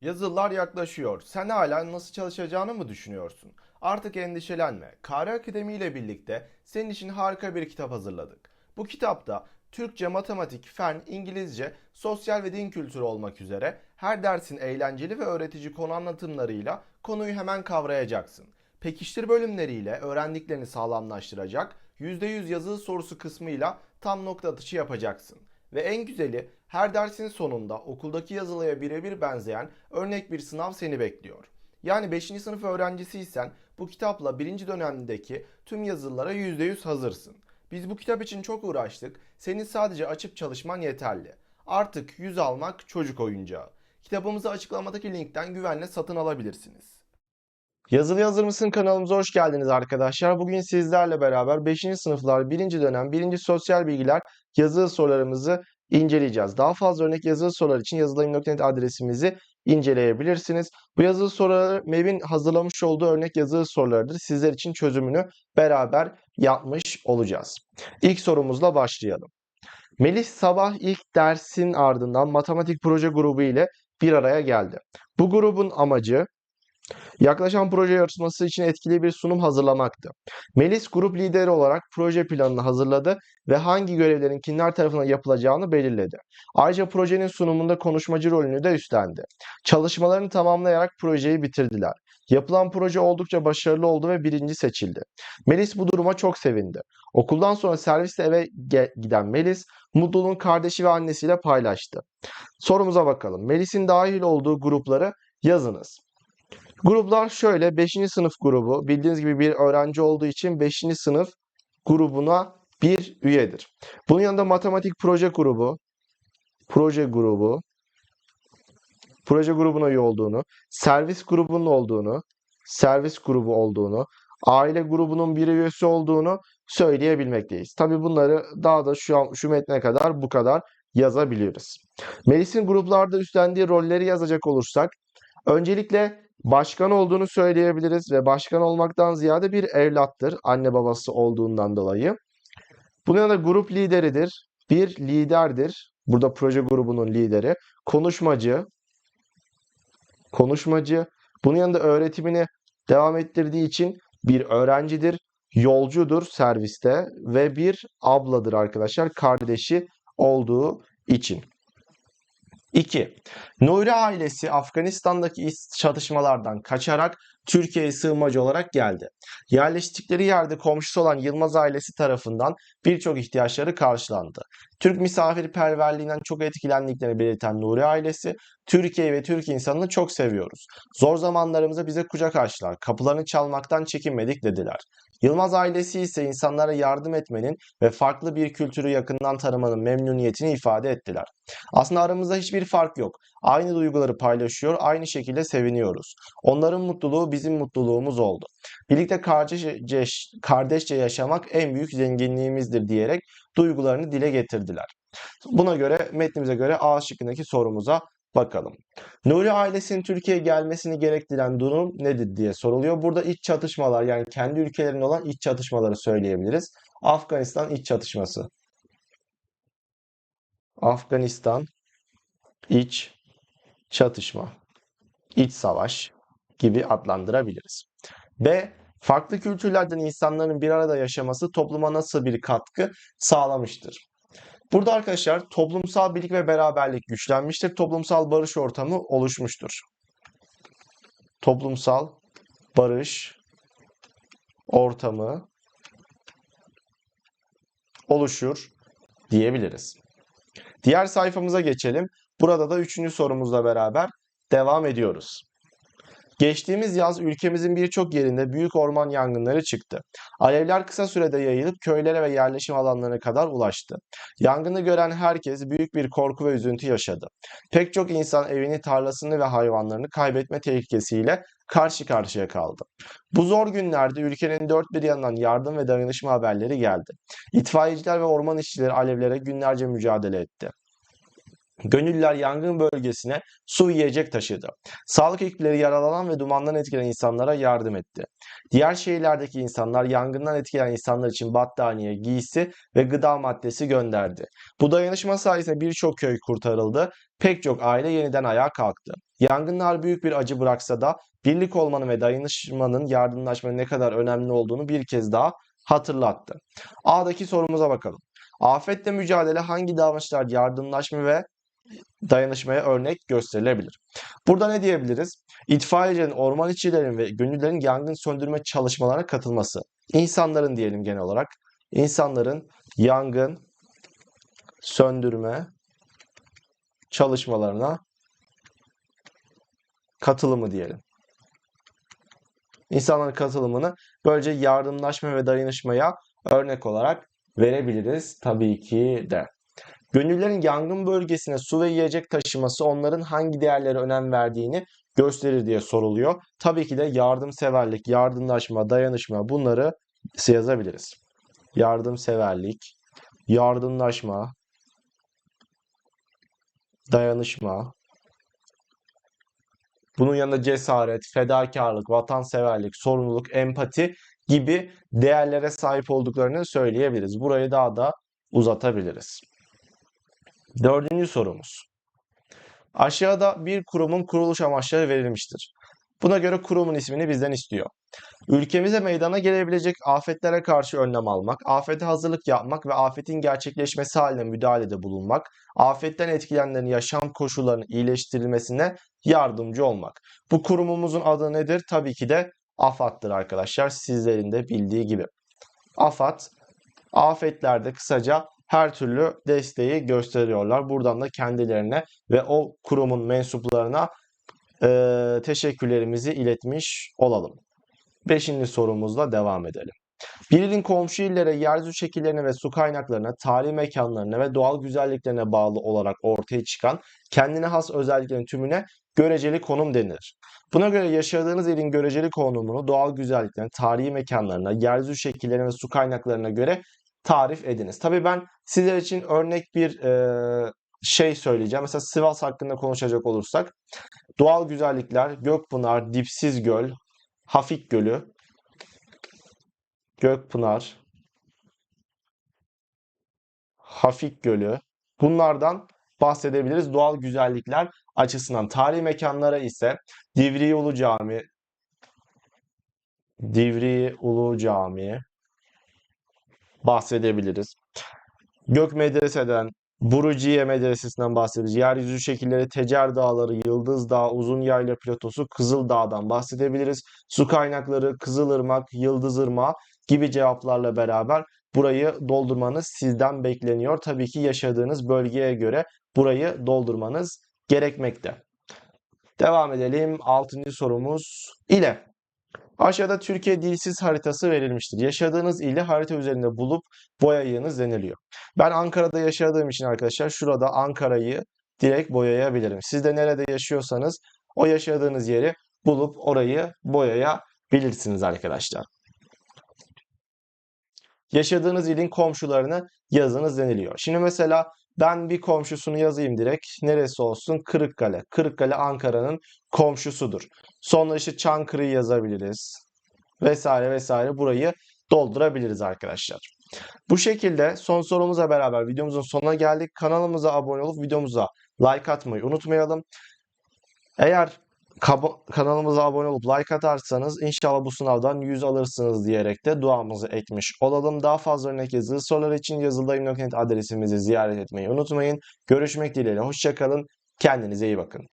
Yazılılar yaklaşıyor. Sen hala nasıl çalışacağını mı düşünüyorsun? Artık endişelenme. Kare Akademi ile birlikte senin için harika bir kitap hazırladık. Bu kitapta Türkçe, matematik, fen, İngilizce, sosyal ve din kültürü olmak üzere her dersin eğlenceli ve öğretici konu anlatımlarıyla konuyu hemen kavrayacaksın. Pekiştir bölümleriyle öğrendiklerini sağlamlaştıracak, %100 yazılı sorusu kısmıyla tam nokta atışı yapacaksın. Ve en güzeli her dersin sonunda okuldaki yazılıya birebir benzeyen örnek bir sınav seni bekliyor. Yani 5. sınıf öğrencisiysen bu kitapla 1. dönemdeki tüm yazılılara %100 hazırsın. Biz bu kitap için çok uğraştık. Senin sadece açıp çalışman yeterli. Artık 100 almak çocuk oyuncağı. Kitabımızı açıklamadaki linkten güvenle satın alabilirsiniz. Yazılı Hazır mısın kanalımıza hoş geldiniz arkadaşlar. Bugün sizlerle beraber 5. sınıflar 1. dönem 1. sosyal bilgiler yazılı sorularımızı inceleyeceğiz. Daha fazla örnek yazılı sorular için yazılayım.net adresimizi inceleyebilirsiniz. Bu yazılı soruları MEB'in hazırlamış olduğu örnek yazılı sorulardır. Sizler için çözümünü beraber yapmış olacağız. İlk sorumuzla başlayalım. Melis sabah ilk dersin ardından matematik proje grubu ile bir araya geldi. Bu grubun amacı yaklaşan proje yarışması için etkili bir sunum hazırlamaktı. Melis grup lideri olarak proje planını hazırladı ve hangi görevlerin kimler tarafından yapılacağını belirledi. Ayrıca projenin sunumunda konuşmacı rolünü de üstlendi. Çalışmalarını tamamlayarak projeyi bitirdiler. Yapılan proje oldukça başarılı oldu ve birinci seçildi. Melis bu duruma çok sevindi. Okuldan sonra servisle eve giden Melis, mutluluğun kardeşi ve annesiyle paylaştı. Sorumuza bakalım. Melis'in dahil olduğu grupları yazınız. Gruplar şöyle 5. sınıf grubu bildiğiniz gibi bir öğrenci olduğu için 5. sınıf grubuna bir üyedir. Bunun yanında matematik proje grubu, proje grubu, proje grubuna üye olduğunu, servis grubunun olduğunu, servis grubu olduğunu, aile grubunun bir üyesi olduğunu söyleyebilmekteyiz. Tabi bunları daha da şu an şu metne kadar bu kadar yazabiliyoruz. Melis'in gruplarda üstlendiği rolleri yazacak olursak öncelikle başkan olduğunu söyleyebiliriz ve başkan olmaktan ziyade bir evlattır anne babası olduğundan dolayı. Bunun yanında grup lideridir. Bir liderdir. Burada proje grubunun lideri. Konuşmacı. Konuşmacı. Bunun yanında öğretimini devam ettirdiği için bir öğrencidir. Yolcudur serviste ve bir abladır arkadaşlar. Kardeşi olduğu için. 2. Nuri ailesi Afganistan'daki çatışmalardan kaçarak Türkiye'ye sığınmacı olarak geldi. Yerleştikleri yerde komşusu olan Yılmaz ailesi tarafından birçok ihtiyaçları karşılandı. Türk misafirperverliğinden çok etkilendiklerini belirten Nuri ailesi, Türkiye ve Türk insanını çok seviyoruz. Zor zamanlarımızda bize kucak açtılar, kapılarını çalmaktan çekinmedik dediler. Yılmaz ailesi ise insanlara yardım etmenin ve farklı bir kültürü yakından tanımanın memnuniyetini ifade ettiler. Aslında aramızda hiçbir fark yok. Aynı duyguları paylaşıyor, aynı şekilde seviniyoruz. Onların mutluluğu bizim mutluluğumuz oldu. Birlikte kardeşçe, kardeşçe yaşamak en büyük zenginliğimizdir diyerek duygularını dile getirdiler. Buna göre, metnimize göre A şıkkındaki sorumuza bakalım. Nuri ailesinin Türkiye'ye gelmesini gerektiren durum nedir diye soruluyor. Burada iç çatışmalar yani kendi ülkelerinde olan iç çatışmaları söyleyebiliriz. Afganistan iç çatışması. Afganistan iç çatışma, iç savaş gibi adlandırabiliriz. B. Farklı kültürlerden insanların bir arada yaşaması topluma nasıl bir katkı sağlamıştır? Burada arkadaşlar toplumsal birlik ve beraberlik güçlenmiştir. Toplumsal barış ortamı oluşmuştur. Toplumsal barış ortamı oluşur diyebiliriz. Diğer sayfamıza geçelim. Burada da üçüncü sorumuzla beraber devam ediyoruz. Geçtiğimiz yaz ülkemizin birçok yerinde büyük orman yangınları çıktı. Alevler kısa sürede yayılıp köylere ve yerleşim alanlarına kadar ulaştı. Yangını gören herkes büyük bir korku ve üzüntü yaşadı. Pek çok insan evini, tarlasını ve hayvanlarını kaybetme tehlikesiyle karşı karşıya kaldı. Bu zor günlerde ülkenin dört bir yanından yardım ve dayanışma haberleri geldi. İtfaiyeciler ve orman işçileri alevlere günlerce mücadele etti. Gönüllüler yangın bölgesine su yiyecek taşıdı. Sağlık ekipleri yaralanan ve dumandan etkilenen insanlara yardım etti. Diğer şehirlerdeki insanlar yangından etkilenen insanlar için battaniye, giysi ve gıda maddesi gönderdi. Bu dayanışma sayesinde birçok köy kurtarıldı, pek çok aile yeniden ayağa kalktı. Yangınlar büyük bir acı bıraksa da birlik olmanın ve dayanışmanın yardımlaşmanın ne kadar önemli olduğunu bir kez daha hatırlattı. A'daki sorumuza bakalım. Afetle mücadele hangi davranışlar yardımlaşma ve dayanışmaya örnek gösterilebilir. Burada ne diyebiliriz? İtfaiyecilerin, orman işçilerin ve gönüllülerin yangın söndürme çalışmalarına katılması. İnsanların diyelim genel olarak. insanların yangın söndürme çalışmalarına katılımı diyelim. İnsanların katılımını böylece yardımlaşma ve dayanışmaya örnek olarak verebiliriz tabii ki de. Gönüllülerin yangın bölgesine su ve yiyecek taşıması onların hangi değerlere önem verdiğini gösterir diye soruluyor. Tabii ki de yardımseverlik, yardımlaşma, dayanışma bunları yazabiliriz. Yardımseverlik, yardımlaşma, dayanışma, bunun yanında cesaret, fedakarlık, vatanseverlik, sorumluluk, empati gibi değerlere sahip olduklarını söyleyebiliriz. Burayı daha da uzatabiliriz. Dördüncü sorumuz. Aşağıda bir kurumun kuruluş amaçları verilmiştir. Buna göre kurumun ismini bizden istiyor. Ülkemize meydana gelebilecek afetlere karşı önlem almak, afete hazırlık yapmak ve afetin gerçekleşmesi haline müdahalede bulunmak, afetten etkilenenlerin yaşam koşullarının iyileştirilmesine yardımcı olmak. Bu kurumumuzun adı nedir? Tabii ki de AFAD'dır arkadaşlar. Sizlerin de bildiği gibi. AFAD, afetlerde kısaca her türlü desteği gösteriyorlar. Buradan da kendilerine ve o kurumun mensuplarına e, teşekkürlerimizi iletmiş olalım. Beşinci sorumuzla devam edelim. Bir ilin komşu illere yeryüzü şekillerine ve su kaynaklarına, tarihi mekanlarına ve doğal güzelliklerine bağlı olarak ortaya çıkan kendine has özelliklerin tümüne göreceli konum denilir. Buna göre yaşadığınız ilin göreceli konumunu doğal güzelliklerine, tarihi mekanlarına, yeryüzü şekillerine ve su kaynaklarına göre tarif ediniz. Tabii ben sizler için örnek bir e, şey söyleyeceğim. Mesela Sivas hakkında konuşacak olursak doğal güzellikler Gökpınar, Dipsiz Göl, Hafik Gölü, Gökpınar, Hafik Gölü bunlardan bahsedebiliriz doğal güzellikler açısından. Tarihi mekanlara ise Divriği Ulu Cami, Divriği Ulu Cami bahsedebiliriz. Gök Medrese'den, Buruciye Medresesi'nden bahsederiz. Yeryüzü şekilleri, Tecer Dağları, Yıldız Dağı, Uzun Yayla Platosu, Kızıl Dağ'dan bahsedebiliriz. Su kaynakları, Kızılırmak, Yıldızırmak gibi cevaplarla beraber burayı doldurmanız sizden bekleniyor. Tabii ki yaşadığınız bölgeye göre burayı doldurmanız gerekmekte. Devam edelim. Altıncı sorumuz ile. Aşağıda Türkiye dilsiz haritası verilmiştir. Yaşadığınız ili harita üzerinde bulup boyayınız deniliyor. Ben Ankara'da yaşadığım için arkadaşlar şurada Ankara'yı direkt boyayabilirim. Siz de nerede yaşıyorsanız o yaşadığınız yeri bulup orayı boyayabilirsiniz arkadaşlar. Yaşadığınız ilin komşularını yazınız deniliyor. Şimdi mesela ben bir komşusunu yazayım direkt. Neresi olsun? Kırıkkale. Kırıkkale Ankara'nın komşusudur. Sonra işte Çankırı'yı yazabiliriz. Vesaire vesaire burayı doldurabiliriz arkadaşlar. Bu şekilde son sorumuza beraber videomuzun sonuna geldik. Kanalımıza abone olup videomuza like atmayı unutmayalım. Eğer kanalımıza abone olup like atarsanız inşallah bu sınavdan 100 alırsınız diyerek de duamızı ekmiş olalım. Daha fazla örnek yazılı sorular için yazıldayım.net adresimizi ziyaret etmeyi unutmayın. Görüşmek dileğiyle. Hoşçakalın. Kendinize iyi bakın.